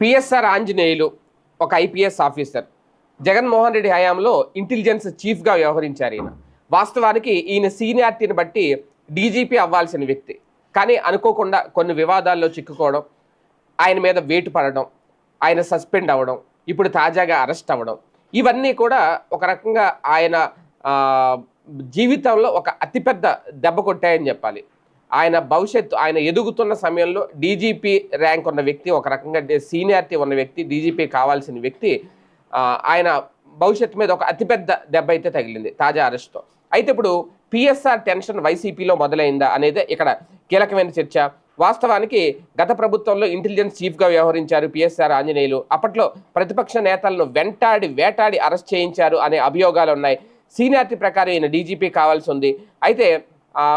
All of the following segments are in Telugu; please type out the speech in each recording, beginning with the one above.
పిఎస్ఆర్ ఆంజనేయులు ఒక ఐపీఎస్ ఆఫీసర్. జగన్మోహన్ రెడ్డి హయాంలో ఇంటెలిజెన్స్ చీఫ్గా వ్యవహరించారు ఈయన. వాస్తవానికి ఈయన సీనియారిటీని బట్టి డీజీపీ అవ్వాల్సిన వ్యక్తి. కానీ అనుకోకుండా కొన్ని వివాదాల్లో చిక్కుకోవడం ఆయన మీద వేటు పడడం ఆయన సస్పెండ్ అవ్వడం ఇప్పుడు తాజాగా అరెస్ట్ అవ్వడం ఇవన్నీ కూడా ఒక రకంగా ఆయన జీవితంలో ఒక అతిపెద్ద దెబ్బ కొట్టాయని చెప్పాలి. ఆయన భవిష్యత్తు ఆయన ఎదుగుతున్న సమయంలో డీజీపీ ర్యాంక్ ఉన్న వ్యక్తి ఒక రకంగా సీనియారిటీ ఉన్న వ్యక్తి డీజీపీ కావాల్సిన వ్యక్తి ఆయన భవిష్యత్తు మీద ఒక అతిపెద్ద దెబ్బ అయితే తగిలింది తాజా అరెస్ట్తో. అయితే ఇప్పుడు పిఎస్ఆర్ టెన్షన్ వైసీపీలో మొదలైందా అనేది ఇక్కడ కీలకమైన చర్చ. వాస్తవానికి గత ప్రభుత్వంలో ఇంటెలిజెన్స్ చీఫ్గా వ్యవహరించారు పిఎస్ఆర్ ఆంజనేయులు. అప్పట్లో ప్రతిపక్ష నేతలను వెంటాడి వేటాడి అరెస్ట్ చేయించారు అనే అభియోగాలు ఉన్నాయి సీనియారిటీ ప్రకారం ఈయన డీజీపీ కావాల్సి ఉంది. అయితే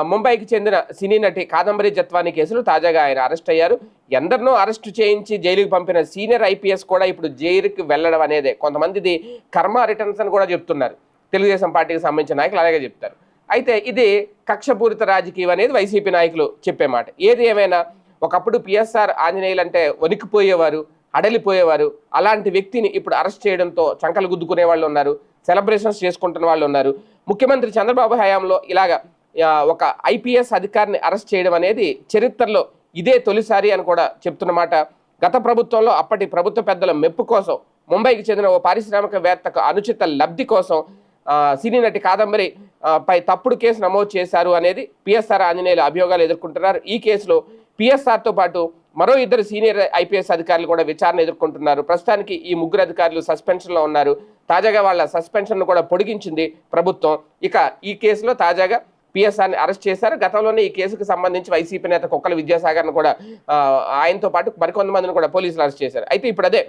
ముంబైకి చెందిన సినీ నటి కాదంబరి జత్వాని కేసులో తాజాగా ఆయన అరెస్ట్ అయ్యారు. ఎందరినో అరెస్ట్ చేయించి జైలుకి పంపిన సీనియర్ ఐపీఎస్ కూడా ఇప్పుడు జైలుకి వెళ్ళడం అనేదే. కొంతమందిది కర్మ రిటర్న్స్ అని కూడా చెప్తున్నారు. తెలుగుదేశం పార్టీకి సంబంధించిన నాయకులు అలాగే చెప్తారు. అయితే ఇది కక్షపూరిత రాజకీయం అనేది వైసీపీ నాయకులు చెప్పే మాట. ఏది ఏమైనా ఒకప్పుడు పిఎస్ఆర్ ఆంజనేయులు అంటే వణికిపోయేవారు అడలిపోయేవారు. అలాంటి వ్యక్తిని ఇప్పుడు అరెస్ట్ చేయడంతో చంకలు గుద్దుకునే వాళ్ళు ఉన్నారు సెలబ్రేషన్స్ చేసుకుంటున్న వాళ్ళు ఉన్నారు. ముఖ్యమంత్రి చంద్రబాబు హయాంలో ఇలాగా ఒక ఐపీఎస్ అధికారిని అరెస్ట్ చేయడం అనేది చరిత్రలో ఇదే తొలిసారి అని కూడా చెప్తున్నమాట గత ప్రభుత్వంలో అప్పటి ప్రభుత్వ పెద్దల మెప్పు కోసం ముంబైకి చెందిన ఓ పారిశ్రామికవేత్తకు అనుచిత లబ్ధి కోసం సినీ నటి కాదంబరి పై తప్పుడు కేసు నమోదు చేశారు అనేది పిఎస్ఆర్ ఆంజనేయులు అభియోగాలు ఎదుర్కొంటున్నారు. ఈ కేసులో పిఎస్ఆర్తో పాటు మరో ఇద్దరు సీనియర్ ఐపీఎస్ అధికారులు కూడా విచారణ ఎదుర్కొంటున్నారు. ప్రస్తుతానికి ఈ ముగ్గురు అధికారులు సస్పెన్షన్లో ఉన్నారు. తాజాగా వాళ్ళ సస్పెన్షన్ను కూడా పొడిగించింది ప్రభుత్వం. ఇక ఈ కేసులో తాజాగా పిఎస్ఆర్ని అరెస్ట్ చేశారు. గతంలోనే ఈ కేసుకు సంబంధించి వైసీపీ నేత కుక్కల విద్యాసాగర్ను కూడా ఆయనతో పాటు మరికొంతమందిని కూడా పోలీసులు అరెస్ట్ చేశారు. అయితే ఇప్పుడు అదే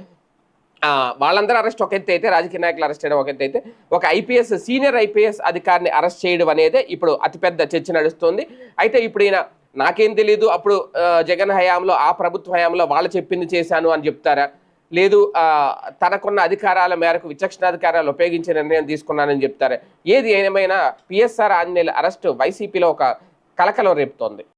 వాళ్ళందరూ అరెస్ట్ ఒక ఎత్తు అయితే రాజకీయ నాయకులు అరెస్ట్ చేయడం ఒక ఎత్తు అయితే ఒక ఐపీఎస్ సీనియర్ ఐపీఎస్ అధికారిని అరెస్ట్ చేయడం అనేది ఇప్పుడు అతిపెద్ద చర్చ నడుస్తుంది. అయితే ఇప్పుడు ఈయన నాకేం తెలియదు అప్పుడు జగన్ హయాంలో ఆ ప్రభుత్వ హయాంలో వాళ్ళు చెప్పింది చేశాను అని చెప్తారా? లేదు తనకున్న అధికారాల మేరకు విచక్షణాధికారాలు ఉపయోగించే నిర్ణయం తీసుకున్నానని చెప్తారు. ఏది ఏమైనా పిఎస్ఆర్ ఆంజనేయుల అరెస్ట్ వైసీపీలో ఒక కలకలం రేపుతోంది.